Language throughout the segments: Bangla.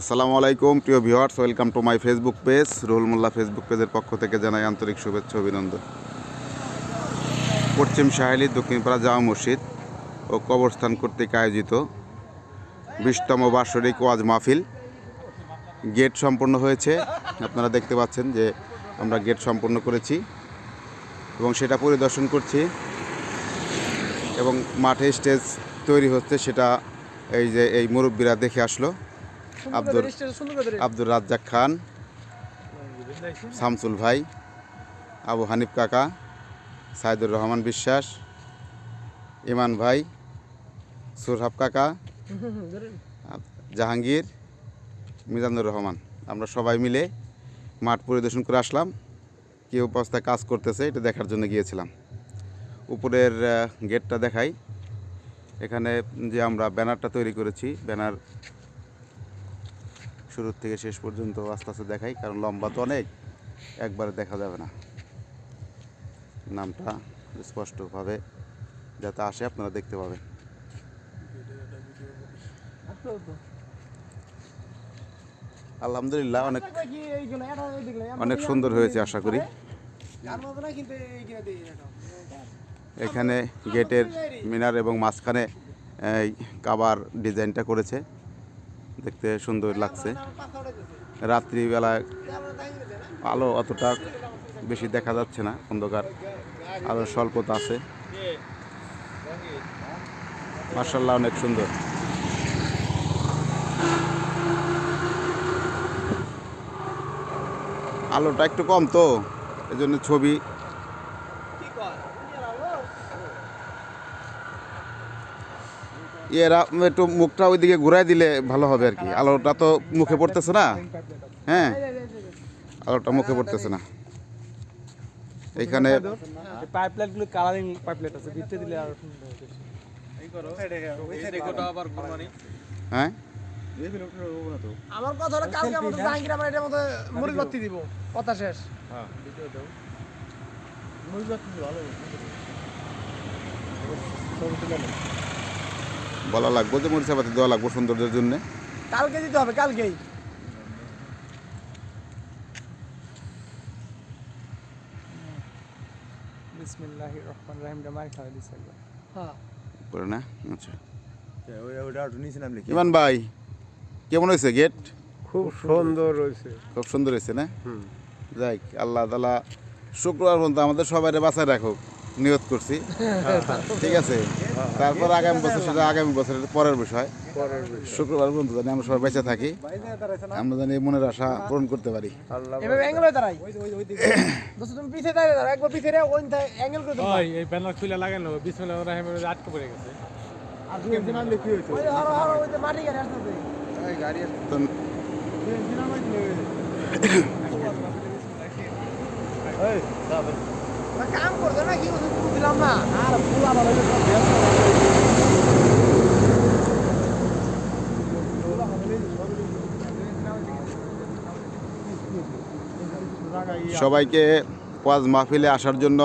আসসালামু আলাইকুম, প্রিয় viewers, welcome to my Facebook page, Ruhul Molla Facebook পেজের পক্ষ থেকে জানাই আন্তরিক শুভেচ্ছা, অভিনন্দন। পশ্চিম সাহেলি, দক্ষিণপাড়া জামা মসজিদ ও কবরস্থান কর্তৃক আয়োজিত বিশতম বার্ষিক ওয়াজ মাহফিল। গেট সম্পন্ন হয়েছে। আপনারা দেখতে পাচ্ছেন যে আমরা গেট সম্পন্ন করেছি এবং সেটা পরিদর্শন করছি এবং মাঠে স্টেজ তৈরি হচ্ছে, সেটা এই যে এই মুরব্বীরা দেখে আসলো। আব্দুর আব্দুর রাজ্জাক খান শামসুল ভাই আবু হানিফ কাকা সাইদুর রহমান বিশ্বাস ইমান ভাই সুরহাব কাকা জাহাঙ্গীর মিজানুর রহমান। আমরা সবাই মিলে মাঠ পরিদর্শন করে আসলাম। কী অবস্থায় কাজ করতেছে এটা দেখার জন্য গিয়েছিলাম। উপরের গেটটা দেখাই। এখানে যে আমরা ব্যানারটা তৈরি করেছি ব্যানার শুরু থেকে শেষ পর্যন্ত আস্তে আস্তে দেখাই, কারণ লম্বা তো অনেক, একবারে দেখা যাবে না। নামটা স্পষ্টভাবে যাতে আসে, আপনারা দেখতে পাবেন। আলহামদুলিল্লাহ, অনেক অনেক সুন্দর হয়েছে, আশা করি। এখানে গেটের মিনার এবং মাঝখানে কাবার ডিজাইনটা করেছে। দেখতে সুন্দর লাগছে। রাত্রিবেলায় আলো অতটা বেশি দেখা যাচ্ছে না, অন্ধকার। আলো স্বল্পতা আছে। মার্শাল্লাহ অনেক সুন্দর। আলোটা একটু কম তো এই জন্য ছবি এরা একটু মুখটা ওইদিকে ঘুরাই দিলে ভালো হবে আর কি। আলোটা তো মুখে পড়তেছে না? হ্যাঁ? আলোটা মুখে পড়তেছে না। এইখানে পাইপলাইনগুলো কালারিং পাইপলাইন আছে ভিতরে দিলে আরও হ্যাঁ আমার কথা হলো কালকে আমাদের জাহাঙ্গীর আমার এটার মধ্যে মুড়ি বাতি দিব। কথা শেষ। বলা লাগবো যে মরিচাপাতি দেওয়া লাগবো সৌন্দর্যের জন্য। কালকে দিতে হবে কালকেই। বিসমিল্লাহির রহমানির রহিম জামাই খাওয়া দিছে হ্যাঁ। করে না? আচ্ছা। ইমান ভাই কেমন হয়েছে গেট? খুব সুন্দর রয়েছে খুব সুন্দর হয়েছে না? যাই আল্লাহ তালা শুক্রবার পর্যন্ত আমাদের সবাই বাঁচায় রাখুক। নিয়ত করছি। ঠিক আছে? তারপর আগামী বছর সেটা আগামী বছরের পরের বিষয়। পরের শুক্রবার পর্যন্ত জানি আমরা সবাই বেঁচে থাকি। আমরা জানি মনের আশা পূরণ করতে পারি। আল্লাহ এভাবে অ্যাঙ্গেল কাম করতে না কি দিলাম না। আর সবাইকে ওয়াজ মাহফিলে আসার জন্য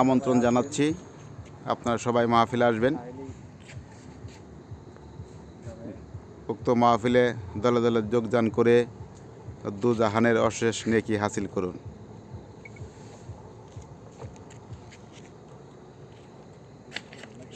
আমন্ত্রণ জানাচ্ছি। আপনারা সবাই মাহফিলে আসবেন। উক্ত মাহফিলে দলে দলে যোগদান করে দু জাহানের অশেষ নেকি হাসিল করুন।